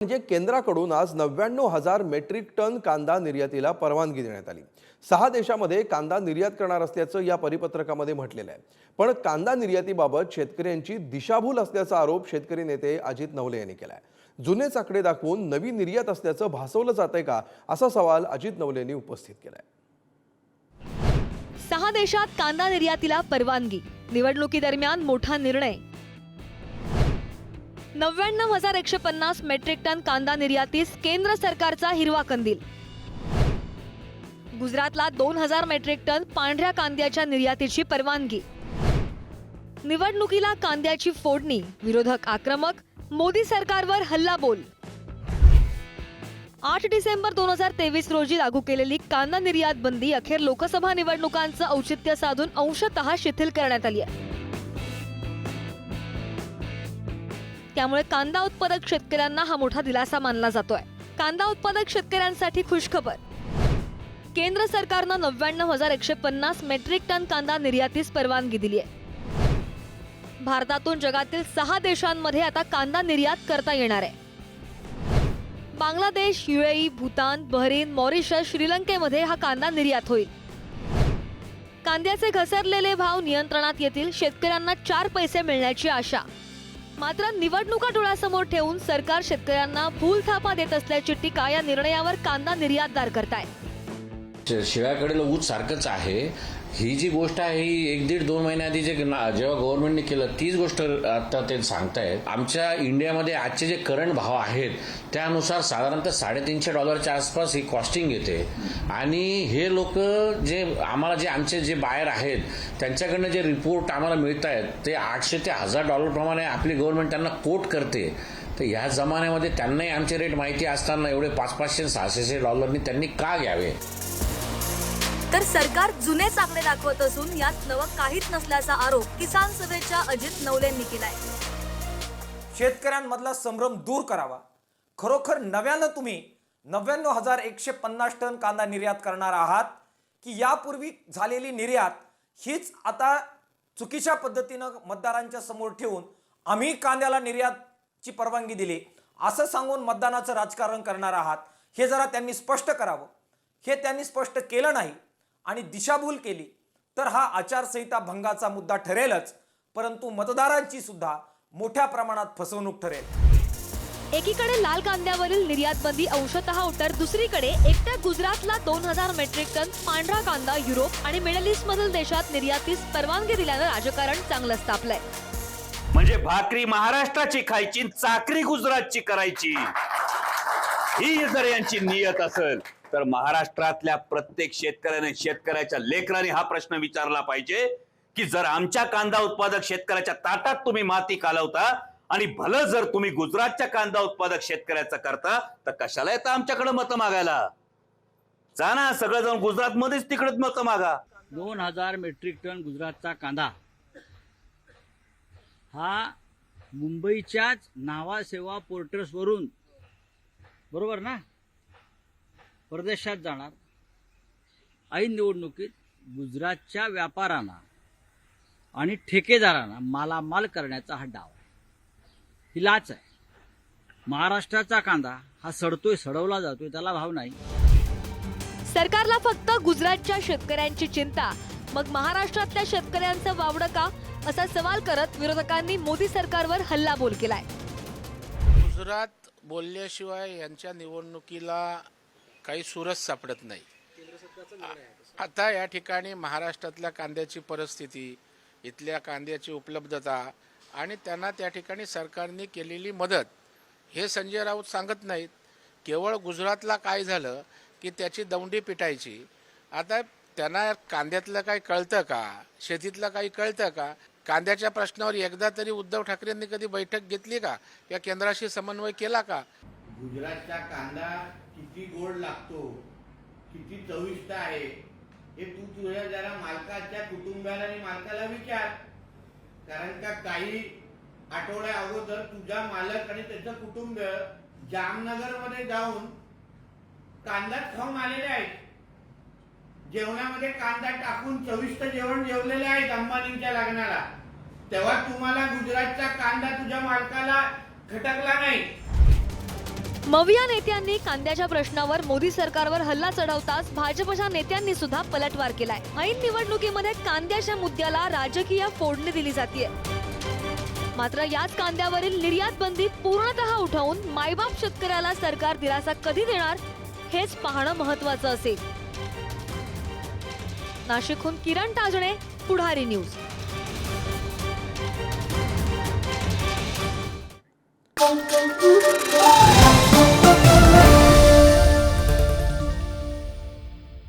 म्हणजे केंद्राकडून आज नव्याण्णव हजार मेट्रिक टन कांदा निर्यातीला परवानगी देण्यात आली. सहा देशामध्ये कांदा निर्यात करणार असल्याचं या परिपत्रकामध्ये म्हटलेलं आहे. पण कांदा निर्यातीबाबत शेतकऱ्यांची दिशाभूल असल्याचा आरोप शेतकरी नेते अजित नवले यांनी केला आहे जुनेच आकडे दाखवून नवी निर्यात असल्याचं भासवलं जातंय का असा सवाल अजित नवले यांनी उपस्थित केलाय. सहा देशात कांदा निर्यातीला परवानगी. निवडणुकीदरम्यान मोठा निर्णय. नव्याण्णव हजार एकशे पन्नास मेट्रिक टन कांदा निर्यातीस केंद्र सरकारचा हिरवा कंदील. गुजरातला दोन हजार मेट्रिक टन पांढऱ्या कांद्याच्या निर्यातीची परवानगी. निवडणुकीला कांद्याची फोडणी विरोधक आक्रमक मोदी सरकारवर हल्लाबोल. आठ डिसेंबर दोन हजार तेवीस रोजी लागू केलेली कांदा निर्यात बंदी अखेर लोकसभा निवडणुकांचं औचित्य साधून अंशतः शिथिल करण्यात आली आहे. त्यामुळे कांदा उत्पादक शेतकऱ्यांना हा मोठा दिलासा मानला जातोय. कांदा उत्पादक शेतकऱ्यांसाठी खुशखबर. केंद्र सरकारनं नव्याण्णव हजार एकशे पन्नास मेट्रिक टन कांदा निर्यातीस परवानगी दिली आहे. भारतातून जगातील सहा देशांमध्ये आता कांदा निर्यात करता येणार आहे. Bangladesh UAE Bhutan Bahrain Mauritius श्रीलंकेमध्ये हा कांदा निर्यात होईल. कांद्याचे घसरलेले भाव नियंत्रणात येतील शेतकऱ्यांना चार पैसे मिळण्याची आशा. मात्र निवडणुका डोळ्यासमोर ठेवून सरकार शेतकऱ्यांना फूल थापा देत असल्याची टीका या निर्णयावर कांदा निर्यातदार करतायत. श- शिव्याकडे ऊस सारखंच आहे. ही जी गोष्ट आहे ही एक दीड दोन महिन्या आधी जे जेव्हा गव्हर्नमेंटने केलं तीच गोष्ट आता ते सांगतायत. आमच्या इंडियामध्ये आजचे जे करंट भाव आहेत त्यानुसार साधारणतः साडेतीनशे डॉलरच्या आसपास ही कॉस्टिंग येते. आणि हे लोक जे आम्हाला जे आमचे जे बायर आहेत त्यांच्याकडनं जे रिपोर्ट आम्हाला मिळत आहेत ते आठशे ते हजार डॉलरप्रमाणे आपली गव्हर्नमेंट त्यांना कोट करते. तर ह्या जमान्यामध्ये त्यांनाही आमचे रेट माहिती असताना एवढे पाच पाचशे सहाशेशे डॉलरनी त्यांनी का घ्यावे? तर सरकार जुनेच आकडे दाखवत असून यात नवं काहीच नसल्याचा आरोप किसान सभेच्या अजित नवलेंनी केलाय. शेतकऱ्यांमधला संभ्रम दूर करावा. खरोखर नव्यानं तुम्ही नव्याण्णव हजार एकशे पन्नास टन कांदा निर्यात करणार आहात की यापूर्वी झालेली निर्यात हीच आता चुकीच्या पद्धतीनं मतदारांच्या समोर ठेवून आम्ही कांद्याला निर्यातची परवानगी दिली. असं सांगून मतदानाचं राजकारण करणार आहात. हे जरा त्यांनी स्पष्ट करावं. हे त्यांनी स्पष्ट केलं नाही. आणि दिशाभूल केली तर हा आचारसंहिता भंगाचा मुद्दा ठरेलच परंतु मतदारांची सुद्धा मोठ्या प्रमाणात फसवणूक ठरेल. एकीकडे लाल कांद्यावरील निर्यात बंदी अंशतः उतर दुसरीकडे एकट्या गुजरातला दोन हजार मेट्रिक टन पांढरा कांदा युरोप आणि मिडल ईस्ट मधील देशात निर्यातीस परवानगी दिल्यानं राजकारण चांगलंच तापलंय म्हणजे भाकरी महाराष्ट्राची खायची चाकरी गुजरातची करायची. ही जर यांची नियत असेल तर महाराष्ट्रातल्या प्रत्येक शेतकऱ्याने शेतकऱ्याच्या लेकराने हा प्रश्न विचारला पाहिजे की जर आमच्या कांदा उत्पादक शेतकऱ्याच्या ताटात तुम्ही माती कालवता आणि भलं जर तुम्ही गुजरातच्या कांदा उत्पादक शेतकऱ्याचं करता तर कशाला येतं आमच्याकडे मतं मागायला? जा ना सगळं जाऊन गुजरातमध्येच तिकडच मतं मागा. दोन हजार मेट्रिक टन गुजरातचा कांदा. हा मुंबईच्याच नावासेवा पोर्टर्सवरून बरोबर ना? परदेशात जाणार. ऐन निवडणुकीत गुजरातच्या व्यापाऱ्यांना आणि ठेकेदारांना मालामाल करण्याचा हा डाव आहे. ही लाच आहे. महाराष्ट्राचा कांदा हा सडतोय सडवला जातोय त्याला भाव नाही. सरकारला फक्त गुजरातच्या शेतकऱ्यांची चिंता. मग महाराष्ट्रातल्या शेतकऱ्यांचं वावडं का? असा सवाल करत विरोधकांनी मोदी सरकारवर हल्लाबोल केलाय. गुजरात बोलल्याशिवाय यांच्या निवडणुकीला काही सूरच सापडत नाही. आता या ठिकाणी महाराष्ट्रातल्या कांद्याची परिस्थिती इथल्या कांद्याची उपलब्धता आणि त्यांना त्या ठिकाणी सरकारने केलेली मदत हे संजय राऊत सांगत नाहीत. केवळ गुजरातला काय झालं की त्याची दौंडी पिटायची. आता त्यांना कांद्यातलं काही कळतं का? शेतीतलं काही कळतं का? कांद्याच्या प्रश्नावर एकदा तरी उद्धव ठाकरेंनी कधी बैठक घेतली का? या केंद्राशी समन्वय केला का? गुजरातचा कांदा किती गोड लागतो किती चविष्ट आहे हे तू तुझ्या जरा मालकाच्या कुटुंबाला आणि मालकाला विचार. कारण का काही आठवड्या अगोदर तुझा मालक आणि त्याचं कुटुंब जामनगरमध्ये जाऊन कांदा खाऊन आलेले आहेत. जेवणामध्ये कांदा टाकून चविष्ट जेवण जेवलेले आहेत अंबानींच्या लग्नाला. तेव्हा तुम्हाला गुजरातचा कांदा तुझ्या मालकाला खटकला नाही. मविया नेत्यांनी कांद्याच्या प्रश्नावर मोदी सरकारवर हल्ला चढवताच भाजपच्या नेत्यांनी सुद्धा पलटवार केलाय. ऐन निवडणुकीमध्ये कांद्याच्या मुद्द्याला राजकीय फोडणी दिली जाते मात्र याच कांद्यावरील निर्यात बंदी पूर्णतः उठवून मायबाप शेतकऱ्याला सरकार दिलासा कधी देणार हेच पाहणं महत्वाचं असेल. नाशिकहून किरण ताजणे पुढारी न्यूज.